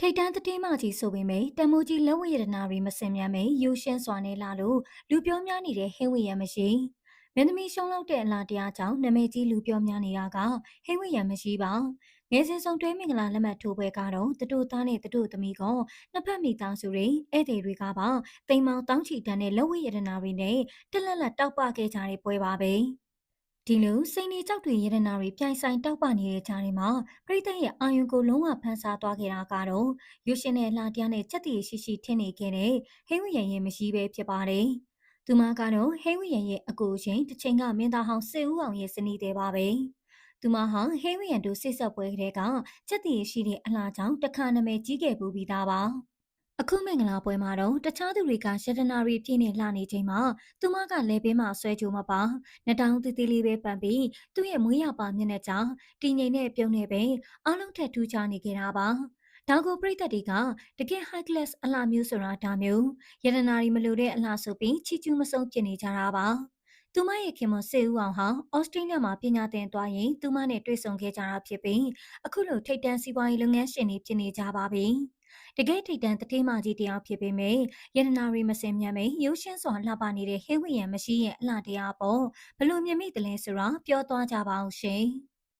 ထိတ်တန်းတတိမကြီးဆိုပေမဲ့တမိုးကြီးလက်ဝရတနာတွေမစင်မြန်းမေရိုးရှင်းစွာနဲ့လာလို့လူပြောများနေတဲ့ဟင်းဝရံမရှိမင်းသမီးရှုံးလောက်တဲ့အလားတရားကြောင့်နမဲကြီးလူပြောများနေတာကဟင်းဝရံမရှိပါငယ်စဉ်ဆုံးတွဲမင်္ဂလာလက်မှတ်ထိုးပွဲကတော့တတူသားနဲ့တတူသမီးကနှစ်ဖက်မိသားစုတွေဧည့်သည်တွေကပါတိမ်မောင်တောင်းချီတန်းတဲ့လက်ဝရတနာတွေနဲ့တလက်လက်တောက်ပခဲ့ကြတဲ့ပွဲပါပဲ ဒီလိုစိန်နေကြောက်တွေရတနာတွေပြိုင်ဆိုင်တောက်ပနေတဲ့ကြားထဲမှာပြိတ္တရဲ့အာယုံကိုလုံးဝဖန်ဆားသွားခဲ့တာကတော့ရွရှင်နဲ့လှတရားနဲ့ချက်တည်ရှိရှိထင်းနေခဲ့တဲ့ဟိဝရံရဲ့မရှိပဲဖြစ်ပါတယ်။သူမကတော့ဟိဝရံရဲ့အကိုချင်းတစ်ချိန်ကမင်းသားဟောင်းစေဦးအောင်ရဲ့ဇနီးတဲ့ပါပဲ။သူမဟာဟိဝရံတို့စိတ်ဆက်ပွဲကလေးကချက်တည်ရှိတဲ့အလားကြောင့်တခါနာမည်ကြီးခဲ့ပူပြီးသားပါ။ အခုမင်္ဂလာပွဲမှာတော့တခြားသူတွေကရတနာရီပြည့်နေလှနေချိန်မှာသူမကလည်းဘေးမှာဆွဲကြိုမပါနှတောင်းသေးသေးလေးပဲပန်ပြီးသူ့ရဲ့မွေးရပါမျက်နှာကြောင့်တင်းငိမ်နဲ့ပြုံးနေပဲအလုံးထက်ထူးခြားနေကြတာပါဒါကိုပြိသက်တွေကတကယ် high class အလှမျိုးဆိုတာဒါမျိုးရတနာရီမလိုတဲ့အလှဆိုပြီးချီကျူးမဆုံးဖြစ်နေကြတာပါသူမရဲ့ခင်မစေဦးအောင်ဟာဩစတြေးလျမှာပညာသင်သွားရင်သူမနဲ့တွေ့ဆုံခဲ့ကြတာဖြစ်ပြီးအခုလိုထိတ်တန့်စီးပွားရေးလုပ်ငန်းရှင်တွေဖြစ်နေကြပါပြီ။ တကယ်ထိတ်တန့်တတိမကြီးတယောက်ဖြစ်ပေမဲ့ယန္နာရီမစင်မြန်မေရုပ်ရှင်းစွာလှပနေတဲ့ဟေဝီယံမရှိရဲ့အလှတရားပေါ့ဘလို့မြင်မိတယ်လဲဆိုတာပြောသွားကြပါအောင်ရှင်။